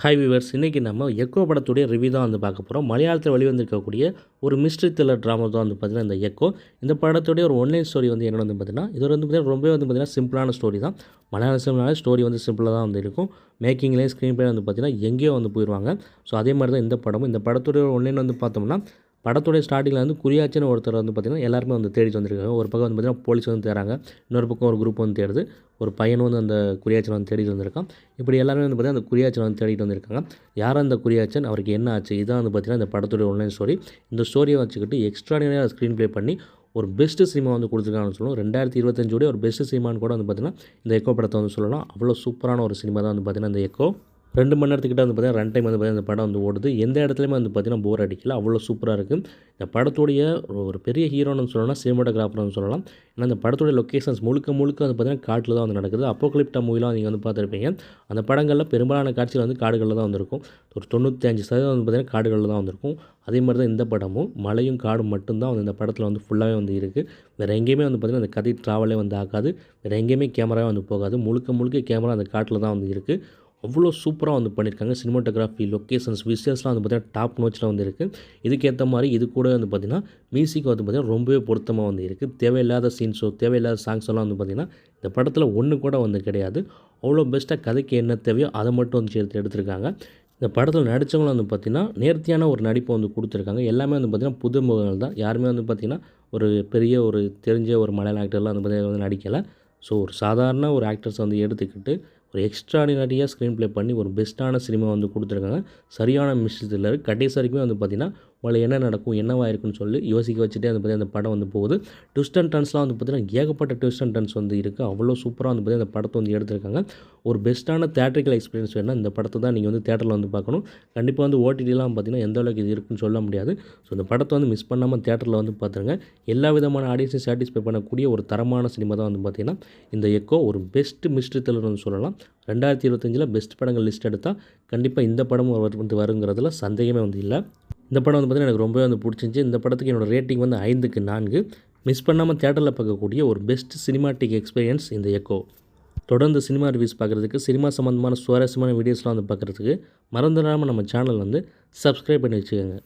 Hi viewers இன்றைக்கி நம்ம echo படத்துடைய ரிவ்யூ தான் வந்து பார்க்க போகிறோம் மலையாளத்தில் வெளிவந்திருக்கக்கூடிய ஒரு மிஸ்ட்ரி த்ரில்லர் ட்ராமா தான் வந்து பார்த்திங்கன்னா இந்த எக்கோ இந்த படத்துடைய ஒரு ஒன்லைன் ஸ்டோரி வந்து என்ன வந்து பார்த்திங்கன்னா இது வந்து பார்த்திங்கன்னா ரொம்பவே வந்து பார்த்திங்கன்னா சிம்பிளான ஸ்டோரி தான். மலையாள சிம்பிளான ஸ்டோரி வந்து சிம்பிளாக தான் வந்து இருக்கும். மேக்கிங்லேயே ஸ்க்ரீன் பிளே வந்து பார்த்திங்கன்னா எங்கேயோ வந்து போயிடுவாங்க ஸோ அதே மாதிரி தான் இந்த படமும். இந்த படத்துடைய ஒன்லைன் வந்து பார்த்தோம்னா படத்துடைய ஸ்டார்டிங்கில் வந்து குறியாச்சின்னு ஒருத்தர் வந்து பார்த்திங்கன்னா எல்லாருமே வந்து தேடிட்டு வந்திருக்காங்க. ஒரு பக்கம் வந்து பார்த்திங்கன்னா போலீஸ் வந்து தேடுறாங்க. இன்னொரு பக்கம் ஒரு குரூப் வந்து தேடுது. ஒரு பையன் வந்து அந்த குறியாச்சன் வந்து தேடிட்டு வந்திருக்கான். இப்படி எல்லாருமே வந்து பார்த்திங்கன்னா அந்த குறியாச்சன் வந்து தேடிட்டு வந்திருக்காங்க. யார் அந்த குறியாச்சன்? அவருக்கு என்ன ஆச்சு? இதான் வந்து பார்த்திங்கன்னா இந்த படத்துடைய ஒன்லைன் ஸ்டோரி இந்த ஸ்டோரியை வச்சுக்கிட்டு எக்ஸ்ட்ராடினரியாக ஸ்க்ரீன் ப்ளே பண்ணி ஒரு பெஸ்ட்டு சினிமா வந்து கொடுத்துருக்காங்கன்னு சொல்லணும். ரெண்டாயிரத்தி இருபத்தஞ்சோடய ஒரு பெஸ்ட்டு சினிமான்னு கூட வந்து பார்த்திங்கன்னா இந்த எக்கோ படத்தை வந்து சொல்லலாம். அவ்வளோ சூப்பரான ஒரு சினிமா தான் வந்து பார்த்திங்கன்னா இந்த எக்கோ ரெண்டு மணி நேரத்துக்கிட்ட வந்து பார்த்தீங்கன்னா ரன் டைம் வந்து பார்த்தீங்கன்னா இந்த படம் வந்து ஓடுது. எந்த இடத்துலையுமே வந்து பார்த்தீங்கன்னா போர் அடிக்கல. அவ்வளோ சூப்பராக இருக்குது இந்த படத்துடைய ஒரு பெரிய ஹீரோன்னு சொல்லலாம் சினிமாட்டோகிராஃபர்னு சொல்லலாம். ஏன்னா இந்த படத்துடைய லொக்கேஷன்ஸ் முழுக்க முழுக்க வந்து பார்த்திங்கன்னா காட்டில் தான் வந்து நடக்குது. அப்போக்லிப்டா மூவிலாம் நீங்கள் வந்து பார்த்துருப்பீங்க. அந்த படங்களில் பெரும்பாலான காட்சிகள் வந்து காடுகளில் தான் வந்திருக்கும். ஒரு தொண்ணூற்றி அஞ்சு சதவீதம் வந்து பார்த்திங்கன்னா காடுகளில் தான் வந்திருக்கும். அதே மாதிரி தான் இந்த படமும் மலையும் காடும் மட்டும்தான் வந்து இந்த படத்தில் வந்து ஃபுல்லாகவே வந்து இருக்குது வேறு எங்கேயுமே வந்து பார்த்திங்கன்னா அந்த கதை ட்ராவலே வந்து ஆகாது. வேறு எங்கேயுமே கேமராவே வந்து போகாது. முழுக்க முழுக்க கேமரா அந்த காட்டில் தான் வந்து இருக்குது அவ்வளோ சூப்பராக வந்து பண்ணியிருக்காங்க. சினிமாட்டோகிராஃபி லொக்கேஷன்ஸ் விஷயஸ்லாம் வந்து பார்த்திங்கன்னா டாப் நோச்சில் வந்து இருக்குது இதுக்கேற்ற மாதிரி இது கூட வந்து பார்த்திங்கன்னா மியூசிக் வந்து பார்த்திங்கன்னா ரொம்பவே பொருத்தமாக வந்து இருக்குது தேவையில்லாத சீன்ஸோ தேவையில்லாத சாங்ஸெல்லாம் வந்து பார்த்திங்கன்னா இந்த படத்தில் ஒன்று கூட வந்து கிடையாது. அவ்வளோ பெஸ்ட்டாக கதைக்கு என்ன தேவையோ அதை மட்டும் வந்து சேர்த்து எடுத்திருக்காங்க. இந்த படத்தில் நடித்தவங்களும் வந்து பார்த்திங்கன்னா நேர்த்தியான ஒரு நடிப்பை வந்து கொடுத்துருக்காங்க. எல்லாமே வந்து பார்த்திங்கன்னா புது முகங்கள் தான். யாருமே வந்து பார்த்திங்கன்னா ஒரு பெரிய ஒரு தெரிஞ்ச ஒரு மலையாள ஆக்டர்லாம் வந்து பார்த்திங்கன்னா வந்து நடிக்கலை. ஸோ ஒரு சாதாரண ஒரு ஆக்டர்ஸ் வந்து எடுத்துக்கிட்டு ஒரு எக்ஸ்ட்ராடினரியாக ஸ்க்ரீன் ப்ளே பண்ணி ஒரு பெஸ்ட்டான சினிமா வந்து கொடுத்துருக்காங்க. சரியான மிஸ்டர் கடைசி வரைக்கும் வந்து பார்த்திங்கன்னா உங்களை என்ன நடக்கும் என்னவாக இருக்குன்னு சொல்லி யோசிக்க வச்சுட்டே வந்து பார்த்திங்கன்னா அந்த படம் வந்து போகுது. ட்விஸ்ட் அண்ட் டர்ன்ஸ்லாம் வந்து பார்த்திங்கன்னா ஏகப்பட்ட ட்விஸ்ட் அண்ட் டர்ன்ஸ் வந்து இருக்குது அவ்வளோ சூப்பராக வந்து பார்த்திங்கன்னா அந்த படத்தை வந்து எடுத்திருக்காங்க. ஒரு பெஸ்ட்டான தேட்ரிக்கல் எக்ஸ்பீரியன்ஸ் வேணால் இந்த படத்தை தான் நீங்கள் வந்து தேட்டரில் வந்து பார்க்கணும். கண்டிப்பாக வந்து ஓடிடிலாம் பார்த்திங்கன்னா எந்த அளவுக்கு இது இருக்குன்னு சொல்ல முடியாது. ஸோ இந்த படத்தை வந்து மிஸ் பண்ணாமல் தேட்டரில் வந்து பார்த்துருங்க எல்லா விதமான ஆடியன்ஸையும் சாட்டிஸ்ஃபை பண்ணக்கூடிய ஒரு தரமான சினிமா தான் வந்து பார்த்திங்கன்னா இந்த எக்கோ ஒரு பெஸ்ட் மிஸ்ட்ரி வந்து சொல்லலாம். ரெண்டாயிரத்தி இருபத்தஞ்சில் பெஸ்ட் படங்கள் லிஸ்ட் எடுத்தால் கண்டிப்பாக இந்த படமும் வந்து வருங்கிறதுல சந்தேகமே வந்து இல்லை. இந்த படம் வந்து பார்த்திங்கன்னா எனக்கு ரொம்பவே வந்து பிடிச்சிருந்துச்சி. இந்த படத்துக்கு என்னோடய ரேட்டிங் வந்து ஐந்துக்கு நான்கு. மிஸ் பண்ணாமல் தேட்டரில் பார்க்கக்கூடிய ஒரு பெஸ்ட் சினிமாட்டிக் எக்ஸ்பீரியன்ஸ் இந்த எக்கோ தொடர்ந்து சினிமா ரிவ்யூஸ் பார்க்குறதுக்கு சினிமா சம்மந்தமான சுவாரஸ்யமான வீடியோஸ்லாம் வந்து பார்க்குறதுக்கு மறந்துடாமல் நம்ம சேனல் வந்து சப்ஸ்கிரைப் பண்ணி வச்சுக்கோங்க.